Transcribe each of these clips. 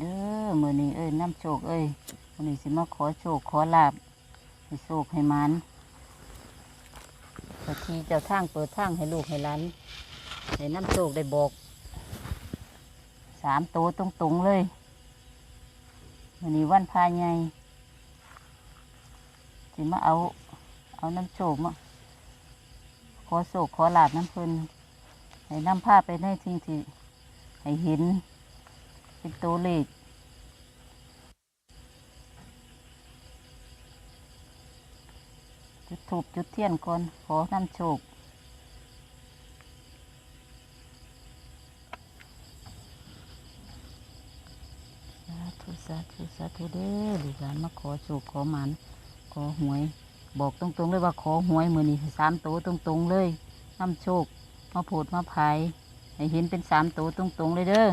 เด้อมือนี้เอ้ยน้ำโชคเอ้ยมือนี้สิมาขอโชคขอลาบให้โชคให้มันเจ้าที่เจ้าทางเปิดทางให้ลูกให้หลานให้น้ำโชคได้บอกสามตัวตรงเลยมือนี้วันพาใหญ่สิมาเอา เอาน้ำโชคมาขอโชคขอลาบน้ำเพิ่นให้น้ำผ้าไปในทิ้งที่ให้เห็น เป็นตัวเลขจุดถูกจุดเทียนก่อนขอนำโชคสาธุสาธุสาธุเด้อลูกหลานมาขอโชคขอหมัน ขอหวย บอกตรงๆเลยว่าขอหวยมือนี่สามตัวตรงๆเลยนำโชค มาโผดมาพายให้เห็นเป็นสามตัวตรงๆเลยเด้อ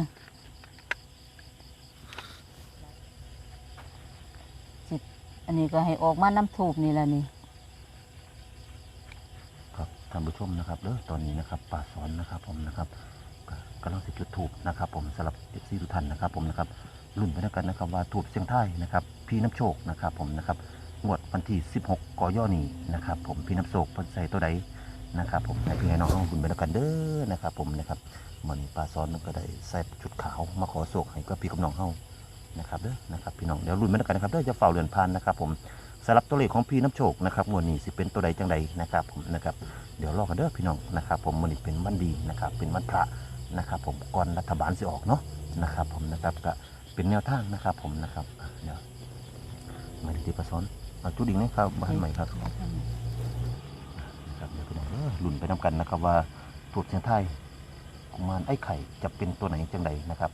อันนี้ก็ให้ออกมาน้ำถูกนี่แหละนี่ ครับท่านผู้ชมนะครับเด้อตอนนี้นะครับป่าสอนนะครับผมนะครับก็กำลังสิจุดถูกนะครับผมสำหรับเอฟซีทุกท่านนะครับ ผมนะครับรุ่นไปด้วยกันนะครับว่าถูกเสียงไทยนะครับ พี่น้ำโชคนะครับ ผมนะครับงวดวันที่ 16กยนี้นะครับ ผมพี่น้ำโชคเพิ่นใส่ตัวใดนะครับ ผมให้พี่ให้น้องของคุณไปด้วยกันเด้อนะครับ ผมนะครับมันป่าสอนก็ได้ใส่ชุดขาวมาขอโศกให้กับพี่กับน้องเฮา นะครับเด้อนะครับพี่น้องเดี๋ยวรุ่นไปด้วยกันนะครับเด้อจะเฝ้าเรือนพานนะครับผมสำหรับตัวเลขของพี่น้ำโชคนะครับวดนี้สิเป็นตัวใดจังใดนะครับผมนะครับเดี๋ยวรอกันเด้อพี่น้องนะครับผมมันนี้เป็นวันดีนะครับเป็นวันพระนะครับผมก่อนรัฐบาลสิออกเนาะนะครับผมนะครับก็เป็นแนวทางนะครับผมนะครับเดี๋ยวมาที่ประสอนเอาจุดดิ่งนะครับบ้านใหม่ครับนะครับเดี๋ยวพี่น้องเด้อลุ้นไปนำกันนะครับว่าถูกเสียงไทยกุมารไอ้ไข่จะเป็นตัวไหนจังใดนะครับ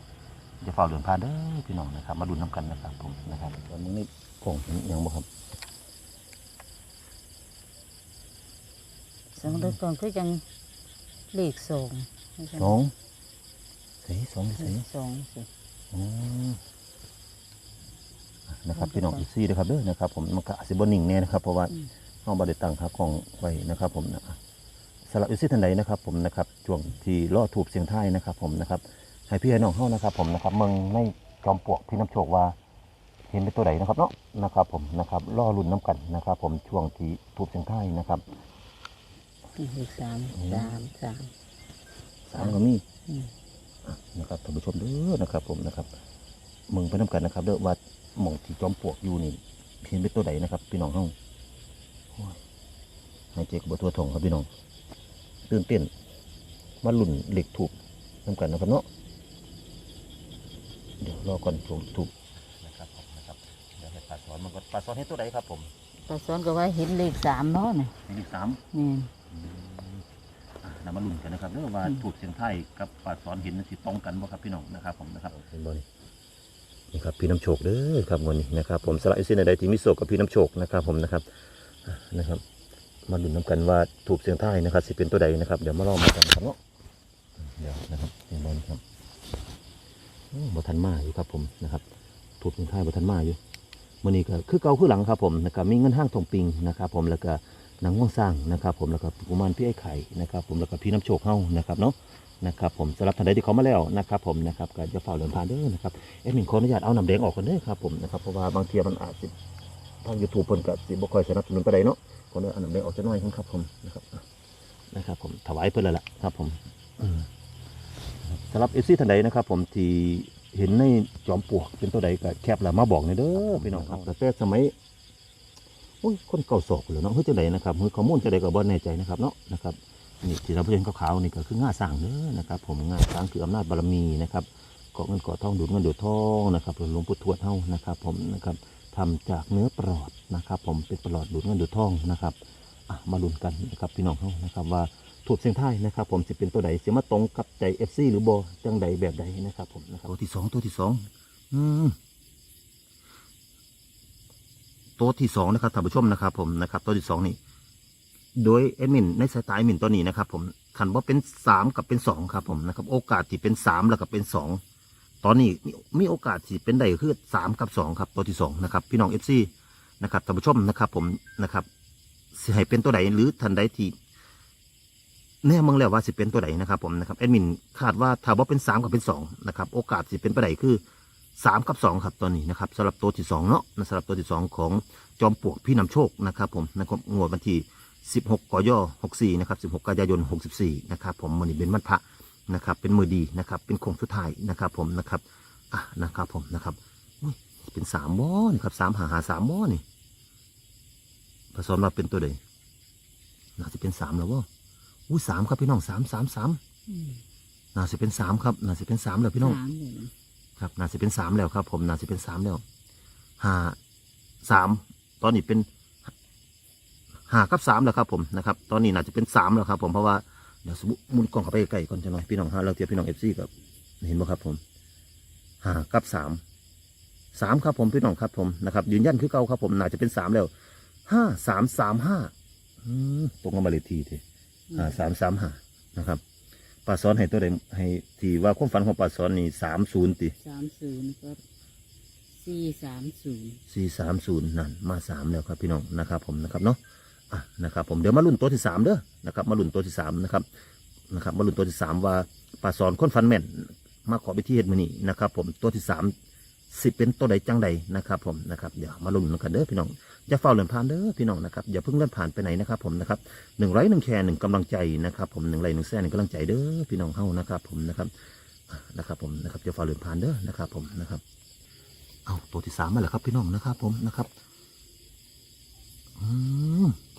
จะเฝ้าเหลือนพานเด้อพี่น้องนะครับ มาลุ้นน้ำกันนะครับผมนะครับตอนนี้กล่องเห็นยังบ่ครับสองเดือนก่อนคือยังเลขสองสองเสีสองเสีสองสิอืมนะครับพี่น้องอีซี่นะครับเด้อนะครับ ผมมันก็อาจสิบนิ่งแน่นะครับ เพราะว่าอืมน้องบไดิตั้งขากล้องไว้นะครับ ผมนะสำหรับอีซี่ท่านใดนะครับ ผมนะครับช่วงที่ล่อถูกเสียงท้ายนะครับ ผมนะครับ ให้พี่ให้น้องเข้านะครับ ผมนะครับเมืองในจอมปลวกพี่น้ำโชคว่า เห็นเป็นตัวใดนะครับเนาะนะครับ ผมนะครับล่อลุ่นน้ำกันนะครับ ผมช่วงที่ถูกเสียงท้ายนะครับเลขสามสามสามสามก็มีอืมนะครับท่านผู้ชมเด้อนะครับ ผมนะครับมึงไปน้ำกันนะครับเด้อว่าหม่องที่จอมปลวกอยู่นี่เห็นเป็นตัวใดนะครับ พี่น้องเฮาโอ้ยหายใจกับตัวทองครับพี่น้องตื่นเต้นมาลุ่นเหล็กถูกน้ำกันนะครับเนาะ เดี๋ยวรอก่อนถูกถูกนะครับผมนะครับเดี๋ยวให้ปลาสอนมันก่อนปลาสอนให้ตัวใดครับผมตาสอนก็ว่าเห็นเลขสามเนาะเนี่ยเลขสามนี่อะนำมาลุ่นกันนะครับเรื่องว่าอืมถูกเสียงไทายกับปลาสอนเห็นสิตรงกันบ่ครับพี่น้องนะครับผมนะครับเห็นบ่นี่นี่ครับพี่น้ำโชคเด้อครับวันนี้นะครับ ผมสละอิสินใดที่มีโศกกับพี่น้ำโชคนะครับ ผมนะครับอะนะครับ มาลุ้นน้ำกันว่าถูกเสียงไทายนะครับสิเป็นตัวใดนะครับ เดี๋ยวมาลองมากันครับเนาะเดี๋ยวนะครับเห็นบ่นี่ครับโอ้ บทันมาอยู่ครับผมนะครับถูกเสียงไทายบทันมาอยู่มื่อนี้ก็คือเก่าคือหลังครับผมนะครับมีเงินห้างทองปิงนะครับ ผมแล้วก็หนังง่วงสร้างนะครับผมแล้วก็กุมารพี่ไอ้ไข่นะครับผมแล้วก็พี่น้ำโชคเฮ้านะครับเนาะนะครับผมสำหรับท่านใดที่เขามาแล้วนะครับผมนะครับก็จะเฝ้าเดินผ่านเด้อนะครับเอ็ดมินขออนุญาตเอาน้ำแดงออกกันเด้อครับผมนะครับเพราะว่าบางทีมันอาจจะทางยูทูบเพิ่นก็สิบ่ค่อยสนับสนุนปานใดเนาะขออนุญาตเอาน้ำแดงออกจะน้อยครับผมนะครับนะครับผมถวายเพิ่นแล้วล่ะครับผมอืม สำหรับเอซี่ท่านใดนะครับผมที่เห็นในจอมปลวกเป็นตัวใดก็แคปแล้วมาบอกหน่อยเด้อพี่น้องครับแต่แต่สมัยโอ้ยคนเก่าศอกเลยเนาะเฮ้ยจังไดนะครับเฮ้ยข้อมูลจังไดก็บ่แน่ใจนะครับเนาะนะครับนี่ที่เราเห็นขาวๆนี่ก็คือง่าสร้างเด้อนะครับ ผมง่าสร้างคืออำนาจบารมีนะครับเกาะเงินเกาะทองดูดเงินดูดทองนะครับหลวงปู่ทวดเฮานะครับ ผมนะครับทำจากเนื้อปลอดนะครับ ผมเป็นปลอดดูดเงินดูดทองนะครับอะมาลุ้นกันนะครับพี่น้องเฮานะครับว่า ถูกเสียงไทายนะครับ ผมสิเป็นตัวใดสิมาตรงกับใจ FC หรือบ่จังใดแบบใดนะครับ ผมนะครับตัวที่สองตัวที่สองอืมตัวที่สองนะครับท่านผู้ชมนะครับ ผมนะครับ ตัวที่สองนี่โดยแอดมินในสายตาแอดมินตัวนี้นะครับ ผมคันว่าเป็นสามกับเป็นสองครับ ผมนะครับ โอกาสที่เป็นสามแล้วก็เป็นสองตอนนี้มีมีโอกาสที่เป็นได้คือสามกับสองครับ ตัวที่สองนะครับ พี่น้องเอฟซีนะครับท่านผู้ชมนะครับ ผมนะครับให้เป็นตัวใดหรือทันใดที่ แน่เมืองแล้วว่าสิเป็นตัวใดนะครับผมนะครับแอดมินคาดว่าถ้าว่าเป็นสามกับเป็นสองนะครับโอกาสสิเป็นไปได้คือสามกับสองครับตอนนี้นะครับสำหรับตัวที่สองเนาะสำหรับตัวที่สองของจอมปลวกพี่นำโชคนะครับผมนะครับงวดวันที่16กย64นะครับ16กันยายน64นะครับผมมันนี้เป็นวันพระนะครับเป็นมือดีนะครับเป็นโค้งสุดท้ายนะครับผมนะครับอะนะครับผมนะครับอุ้ยเป็นสามวอนี่ครับสามหาหาสามวอนี่ผสมมาเป็นตัวใดน่าจะเป็นสามแล้ววะ อุ้ยสามครับพี่น้องสามสามสามอืมน่าจะเป็นสามครับน่าจะเป็นสามแล้วพี่น้องสามเลยนะครับน่าจะเป็นสามแล้วครับ ผมน่าจะเป็นสามแล้วห้าสามตอนนี้เป็นห้ากับสามแล้วครับ ผมนะครับ ตอนนี้น่าจะเป็นสามแล้วครับ ผมเพราะว่าเดี๋ยวสมมุติหมุนกล้องเข้าไปใกล้ๆก่อนจะหน่อยพี่น้องฮะเราเทียบพี่น้องเอฟซีกับเห็นบ่ครับ ผมห้ากับสามสามครับผมพี่น้องครับ ผมนะครับยืนยันคือเก่าครับ ผมน่าจะเป็นสามแล้วห้าสามสามห้าอืมตรงกับมาเลขทีที ห้าสามสามห้านะครับป้าสอนให้ตัวใดให้ที่ว่าความฝันของป้าสอนนี่สามศูนย์ติสามศูนย์ก็สี่สามศูนย์สี่สามศูนย์นั่นมาสามแล้วครับพี่น้องนะครับ ผมนะครับเนาะอะนะครับผมเดี๋ยวมาลุ้นตัวที่สามเด้อนะครับมาลุ้นตัวที่สามนะครับนะครับมาลุ้นตัวที่สามว่าป่าสอนคนฟันแม่นมาขอไปที่เฮ็ดมือนี้นะครับ ผมตัวที่สาม สิเป็นตัวใดจังใดนะครับผมนะครับเดี๋ยวมาลุ้นกันเด้อพี่น้องอย่าเฝ้าเลื่อนผ่านเด้อพี่น้องนะครับอย่าเพิ่งเลื่อนผ่านไปไหนนะครับผมนะครับหนึ่งไลค์หนึ่งแชร์หนึ่งกำลังใจนะครับผมหนึ่งไลค์หนึ่งแชร์หนึ่งกำลังใจเด้อพี่น้องเฮานะครับผมนะครับนะครับผมนะครับอย่าเฝ้าเลื่อนผ่านเด้อนะครับผมนะครับเอาตัวที่สามมาแล้วครับพี่น้องนะครับผมนะครับ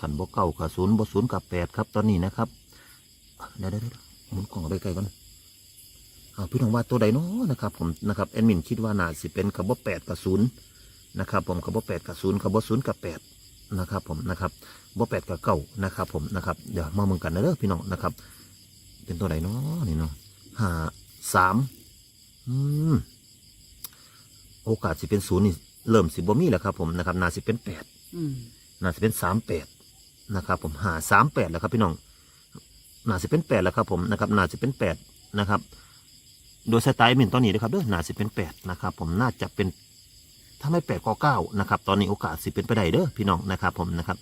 ขันบกเก่ากับศูนย์บศูนย์กับแปดครับตอนนี้นะครับเดี๋ยวเดี๋ยวหมุนกล่องไปไกลก่อน พี่น้องว่าตัวใดเนาะนะครับผมนะครับแอดมินคิดว่าน่าสิเป็นกับบแปดกับศูนย์นะครับผมกับบแปดกับศูนย์กับบศูนย์กับแปดนะครับผมนะครับบแปดกับเก้านะครับผมนะครับเดี๋ยวมาเมืองกันนะเด้อพี่น้องนะครับ เป็นตัวไหนเนาะนี่เนาะห้าสามอืมโอกาสสิเป็นศูนย์นี่เริ่มสิบ่มีแล้วครับผมนะครับนาสิเป็นแปดอืมนาสิเป็นสามแปดนะครับ ผมหาสามแปดแล้วครับพี่น้องนาสิเป็นแปดแล้วครับผมนะครับนาสิเป็นแปดนะครับ โดยสไตล์มินตอนนี้นะครับเด้อนาสิเป็นแปดนะครับผมน่าจะเป็นถ้าไม่แปดก็เก้านะครับตอนนี้โอกาสสิเป็นไปได้เด้อพี่น้องนะครับผมนะครับ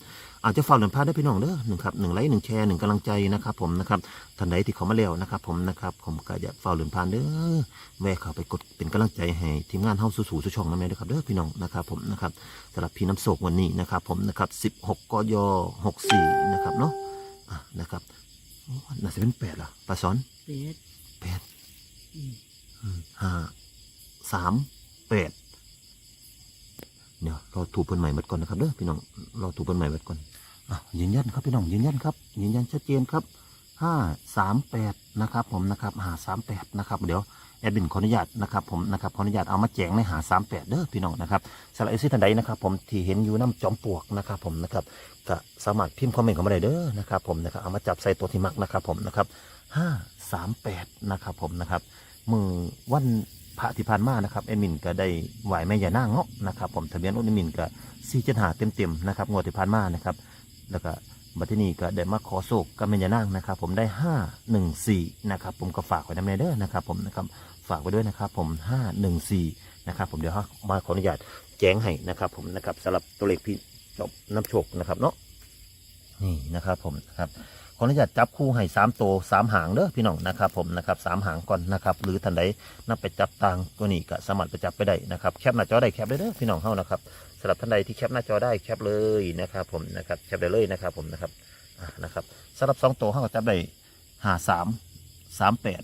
อาจจะฝากหนึ่งพาได้อพี่น้องเด้อหนึ่งครับหนึ่งไลค์หนึ่งแชร์หนึ่งกำลังใจนะครับผมนะครับท่านใดที่เขามาแล้วนะครับผมนะครับผมก็อยากฝากหนึ่งพานเด้อแวะเข้าไปกดเป็นกำลังใจให้ทีมงานเฮาสู่สู่สู่ช่องน้ำแม่ด้วยครับเด้อพี่น้องนะครับผมนะครับสำหรับพี่น้ำโศกวันนี้นะครับผมนะครับ16กย64นะครับเนาะอะนะครับโอ้น่าจะเป็นแปดเหรอปลาซ้อนเปียดแปดอืมอืม ห้าสามแปดเดี๋ยวเราถูกเปิ้นใหม่หมดก่อนนะครับเด้อพี่น้องเราถูกเปิ้นใหม่หมดก่อนอะยืนยันครับพี่น้องยืนยันครับยืนยันชัดเจนครับห้าสามแปดนะครับ ผมนะครับห้าสามแปดนะครับ เดี๋ยว แอดมินขออนุญาตนะครับผมนะครับขออนุญาตเอามาแจงในหาสามแปดเด้อพี่น้องนะครับสำหรับเอซี่ทันใดนะครับผมที่เห็นอยู่น้ำจอมปลวกนะครับผมนะครับก็สามารถพิมพ์คอมเมนต์เข้ามาได้เด้อนะครับผมนะครับเอามาจับใส่ตัวที่มักนะครับผมนะครับห้าสามแปดนะครับผมนะครับมือวันพระที่ผ่านมานะครับแอดมินก็ได้ไหวแม่ยานางเนาะนะครับผมทะเบียนรถแอดมินก็สี่เจ็ดหาเต็มเต็มๆนะครับงวดที่ผ่านมานะครับแล้วก็ บัดที่นี่ก็ได้มาขอโศกกับแม่ยานางนะครับ ผมได้ห้าหนึ่งสี่นะครับผมก็ฝากไว้ในเด้อนะครับผมนะครับฝากไว้ด้วยนะครับผม514นะครับผมเดี๋ยวมาขออนุญาตแจ้งให้นะครับ ผมนะครับสำหรับตัวเลขพี่จบน้ำโชคนะครับเนาะนี่นะครับผมนะครับ ออนุญาตจับคู่ให้สามตัวสามหางเด้อพี่น้องนะครับผมนะครับสามหางก่อนนะครับหรือท่านใดนับไปจับต่างตัวนี้ก็สามารถไปจับไปได้นะครับแคปหน้าจอได้แคปได้เด้อพี่น้องเฮานะครับสำหรับท่านใดที่แคปหน้าจอได้แคปเลยนะครับผมนะครับแคปได้เลยนะครับผมนะครับนะครับสำหรับสองตัวเฮาก็จับได้หาสามสามแปด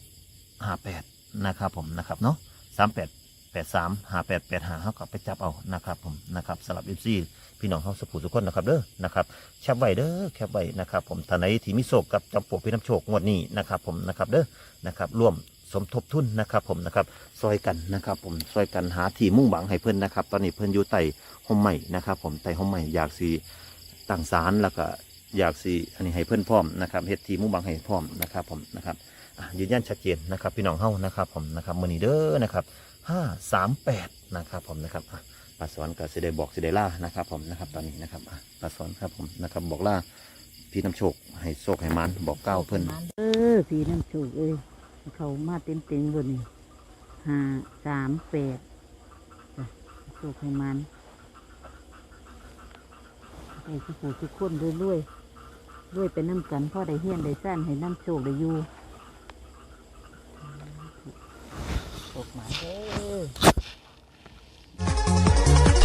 หาแปดนะครับผมนะครับเนาะสามแปดแปดสามหาแปดแปดหาเขาก็ไปจับเอานะครับผมนะครับสำหรับเอฟซี พี่น้องเขาสุขุทุกคนนะครับเด้อนะครับแคปไว้เด้อแคปไว้นะครับ ผมท่านไหนที่มิโศกกับจำปวกพี่น้ำโชคงวดนี้นะครับผมนะครับเด้อนะครับร่วมสมทบทุนนะครับผมนะครับซอยกันนะครับผมซอยกันหาที่มุ่งหวังให้เพื่อนนะครับ ตอนนี้เพื่อนอยู่ไต่ห่มใหม่นะครับ ผมไต่ห่มใหม่อยากสีตั้งศาลแล้วก็อยากสีอันนี้ให้เพื่อนพร้อมนะครับเฮ็ดที่มุ่งหวังให้พร้อมนะครับผมนะครับยืนยันชัดเจนนะครับพี่น้องเฮ้านะครับผมนะครับมือนีเด้อนะครับห้าสามแปดนะครับผมนะครับ อะปาสอนกับเสได็บอกเสได็ล่านะครับ ผมนะครับตอนนี้นะครับอะปาสอนครับผมนะครับ บอกล่าพี่น้ำโชคให้โชคให้มันบอกเก้าเพิ่นเออพี่น้ำโชคเอ้ยเขามาเต็มเต็มๆบนนี่ห้าสามแปดโชคให้มันไอ้ทุกผู้ทุกคนด้วยด้วยด้วยไปน้ำกันพ่อได้เฮียนได้สั้นให้น้ำโชคได้อยู่โชคมาเด้อ